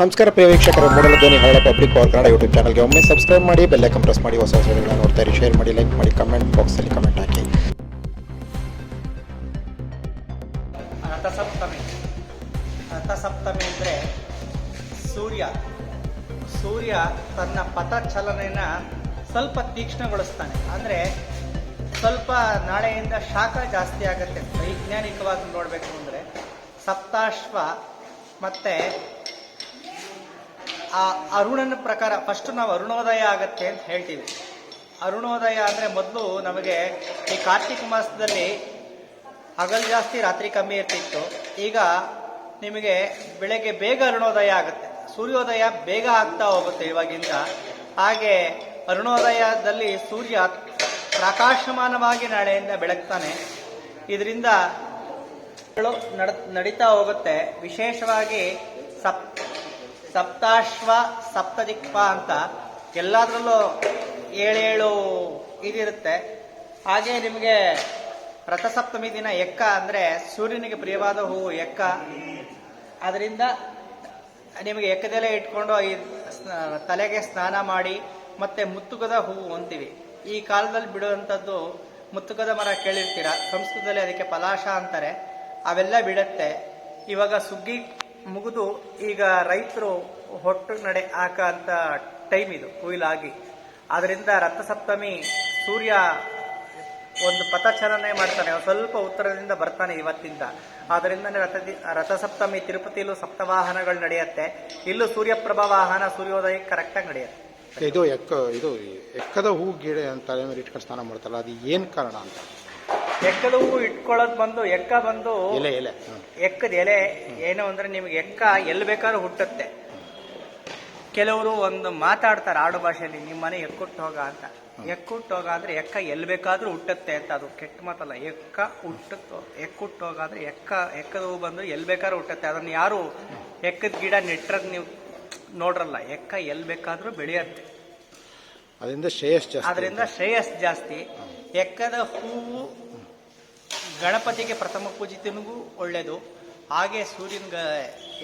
ನಮಸ್ಕಾರ ಪ್ರಿಯ ವೀಕ್ಷಕರು, ಮೂಡಲ ಧ್ವನಿ ಹಳೆ ಪಬ್ಲಿಕ್ ಪವರ್ ಕನ್ನಡ ಯೂಟ್ಯೂಬ್ ಚಾನಲ್ಗೆ ಒಮ್ಮೆ ಸಬ್ಸ್ಕ್ರೈಬ್ ಮಾಡಿ ಬೆಲ್ಲೈಕನ್ ಪ್ರೆಸ್ ಮಾಡಿ, ಹೊಸ ಹೊಸ ವಿಡಿಯೋಗಳನ್ನ ನೋಡ್ತಾ ಇರಿ. ಶೇರ್ ಮಾಡಿ ಲೈಕ್ ಮಾಡಿ ಕಮೆಂಟ್ ಬಾಕ್ಸಲ್ಲಿ ಕಮೆಂಟ್ ಹಾಕಿ. ರಥಸಪ್ತಮಿ. ರಥಸಪ್ತಮಿ ಅಂದರೆ ಸೂರ್ಯ. ಸೂರ್ಯ ತನ್ನ ಪಥ ಚಲನೆಯನ್ನು ಸ್ವಲ್ಪ ತೀಕ್ಷ್ಣಗೊಳಿಸ್ತಾನೆ. ಅಂದರೆ ಸ್ವಲ್ಪ ನಾಳೆಯಿಂದ ಶಾಖ ಜಾಸ್ತಿ ಆಗುತ್ತೆ. ವೈಜ್ಞಾನಿಕವಾಗಿ ನೋಡಬೇಕು ಅಂದರೆ ಸಪ್ತಾಶ್ವ ಮತ್ತು ಆ ಅರುಣನ ಪ್ರಕಾರ ಫಸ್ಟ್ ನಾವು ಅರುಣೋದಯ ಆಗತ್ತೆ ಅಂತ ಹೇಳ್ತೀವಿ. ಅರುಣೋದಯ ಅಂದರೆ ಮೊದಲು ನಮಗೆ ಈ ಕಾರ್ತಿಕ ಮಾಸದಲ್ಲಿ ಹಗಲು ಜಾಸ್ತಿ, ರಾತ್ರಿ ಕಮ್ಮಿ ಇರ್ತಿತ್ತು. ಈಗ ನಿಮಗೆ ಬೆಳಗ್ಗೆ ಬೇಗ ಅರುಣೋದಯ ಆಗುತ್ತೆ. ಸೂರ್ಯೋದಯ ಬೇಗ ಆಗ್ತಾ ಹೋಗುತ್ತೆ ಇವಾಗಿಂದ. ಹಾಗೆ ಅರುಣೋದಯದಲ್ಲಿ ಸೂರ್ಯ ಪ್ರಕಾಶಮಾನವಾಗಿ ನಾಳೆಯಿಂದ ಬೆಳಗ್ತಾನೆ. ಇದರಿಂದ ನಡ ನಡೀತಾ ಹೋಗುತ್ತೆ. ವಿಶೇಷವಾಗಿ ಸಪ್ ಸಪ್ತಾಶ್ವ ಸಪ್ತದಿಕ್ಪ ಅಂತ ಎಲ್ಲದರಲ್ಲೂ ಏಳೇಳು ಇದಿರುತ್ತೆ. ಹಾಗೆ ನಿಮಗೆ ರಥಸಪ್ತಮಿ ದಿನ ಎಕ್ಕ ಅಂದರೆ ಸೂರ್ಯನಿಗೆ ಪ್ರಿಯವಾದ ಹೂವು ಎಕ್ಕ. ಅದರಿಂದ ನಿಮಗೆ ಎಕ್ಕದೆಲೆ ಇಟ್ಕೊಂಡು ಈ ತಲೆಗೆ ಸ್ನಾನ ಮಾಡಿ ಮತ್ತೆ ಮುತ್ತುಗದ ಹೂವು ಅಂತೀವಿ ಈ ಕಾಲದಲ್ಲಿ ಬಿಡುವಂಥದ್ದು ಮುತ್ತುಕದ ಮರ ಕೇಳಿರ್ತೀರ? ಸಂಸ್ಕೃತದಲ್ಲಿ ಅದಕ್ಕೆ ಪಲಾಶ ಅಂತಾರೆ. ಅವೆಲ್ಲ ಬಿಡುತ್ತೆ. ಇವಾಗ ಸುಗ್ಗಿ ಮುಗಿದು ಈಗ ರೈತರು ಹೊಟ್ಟು ನಡೆ ಹಾಕಂತ ಟೈಮ್ ಇದು ಕೊಯ್ಲಾಗಿ. ಅದರಿಂದ ರಥಸಪ್ತಮಿ ಸೂರ್ಯ ಒಂದು ಪಥಚಲನೆ ಮಾಡ್ತಾನೆ. ಸ್ವಲ್ಪ ಉತ್ತರದಿಂದ ಬರ್ತಾನೆ ಇವತ್ತಿಂದ. ಆದ್ದರಿಂದನೇ ರಥ ರಥಸಪ್ತಮಿ ತಿರುಪತಿಯಲ್ಲೂ ಸಪ್ತವಾಹನಗಳು ನಡೆಯುತ್ತೆ. ಇಲ್ಲೂ ಸೂರ್ಯಪ್ರಭ ವಾಹನ ಸೂರ್ಯೋದಯ ಕರೆಕ್ಟಾಗಿ ನಡೆಯುತ್ತೆ. ಇದು ಎಕ್ಕ ಇದು ಎಕ್ಕದ ಹೂ ಗಿಡ ಅಂತ ತಲೆ ಮೇಲೆ ಇಟ್ಕೊಂಡು ಸ್ನಾನ ಮಾಡ್ತಾರಲ್ಲ ಅದು ಏನು ಕಾರಣ ಅಂತ? ಎಕ್ಕದ ಹೂ ಇಟ್ಕೊಳ್ಳೋದು ಬಂದು ಎಕ್ಕ ಬಂದು ಎಲೆ ಎಲೆ. ಹ್ಮ್. ಎಕ್ಕದ ಎಲೆ ಏನು ಅಂದ್ರೆ ನಿಮ್ಗೆ ಎಕ್ಕ ಎಲ್ಲಿ ಬೇಕಾದ್ರೂ ಹುಟ್ಟುತ್ತೆ. ಕೆಲವರು ಒಂದು ಮಾತಾಡ್ತಾರೆ ಆಡು ಭಾಷೆಯಲ್ಲಿ ನಿಮ್ಮ ಮನೆ ಎಕ್ಕುಟ್ಟು ಹೋಗ ಅಂತ. ಎಕ್ಕುಟ್ಟು ಹೋಗ ಅಂದ್ರೆ ಎಕ್ಕ ಎಲ್ಲಿ ಬೇಕಾದ್ರೂ ಹುಟ್ಟುತ್ತೆ ಅಂತ ಅದು ಕೆಟ್ಟ ಮಾತಲ್ಲ. ಎಕ್ಕ ಹುಟ್ಟುತ್ತೋ ಎಕ್ಕುಟ್ಟು ಹೋಗ ಅಂದ್ರೆ ಎಕ್ಕ ಎಕ್ಕದ ಹೂ ಬಂದು ಎಲ್ಲಿ ಬೇಕಾದ್ರೂ ಹುಟ್ಟುತ್ತೆ. ಅದನ್ನ ಯಾರು ಎಕ್ಕದ ಗಿಡ ನೆಟ್ಟರೆ ನೀವು ನೋಡ್ರಲ್ಲ ಎಕ್ಕ ಎಲ್ಲಿ ಬೇಕಾದ್ರೂ ಬೆಳೆಯುತ್ತೆ. ಅದರಿಂದ ಶ್ರೇಯಸ್ ಅದರಿಂದ ಶ್ರೇಯಸ್ ಜಾಸ್ತಿ. ಎಕ್ಕದ ಹೂವು ಗಣಪತಿಗೆ ಪ್ರಥಮ ಪೂಜಿತನಿಗೂ ಒಳ್ಳೆಯದು. ಹಾಗೆ ಸೂರ್ಯನ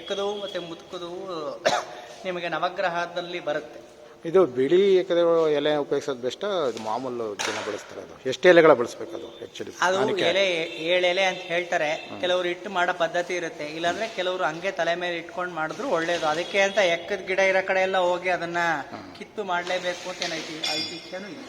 ಎಕ್ಕದವು ಮತ್ತು ಮುತ್ಕದ ನಿಮಗೆ ನವಗ್ರಹದಲ್ಲಿ ಬರುತ್ತೆ. ಇದು ಬಿಳಿ ಎಕ್ಕದ ಎಲೆ ಉಪಯೋಗಿಸೋದು ಬೆಸ್ಟ್ ಇದು ಮಾಮೂಲು ದಿನ ಬಳಸ್ತಾರೆ ಅದು. ಎಷ್ಟು ಎಲೆಗಳ ಬಳಸ್ಬೇಕು ಅದು ಹೆಚ್ಚು ಅದು ಎಲೆ ಏಳು ಎಲೆ ಅಂತ ಹೇಳ್ತಾರೆ. ಕೆಲವರು ಇಟ್ಟು ಮಾಡೋ ಪದ್ಧತಿ ಇರುತ್ತೆ. ಇಲ್ಲಾಂದ್ರೆ ಕೆಲವರು ಹಂಗೆ ತಲೆ ಮೇಲೆ ಇಟ್ಕೊಂಡು ಮಾಡಿದ್ರು ಒಳ್ಳೇದು. ಅದಕ್ಕೆ ಅಂತ ಎಕ್ಕದ ಗಿಡ ಇರೋ ಕಡೆ ಎಲ್ಲ ಹೋಗಿ ಅದನ್ನ ಕಿತ್ತು ಮಾಡಲೇಬೇಕು ಅಂತ ಏನೈತಿ ಐತಿ ಐತಿಹ್ಯನೂ ಇಲ್ಲ.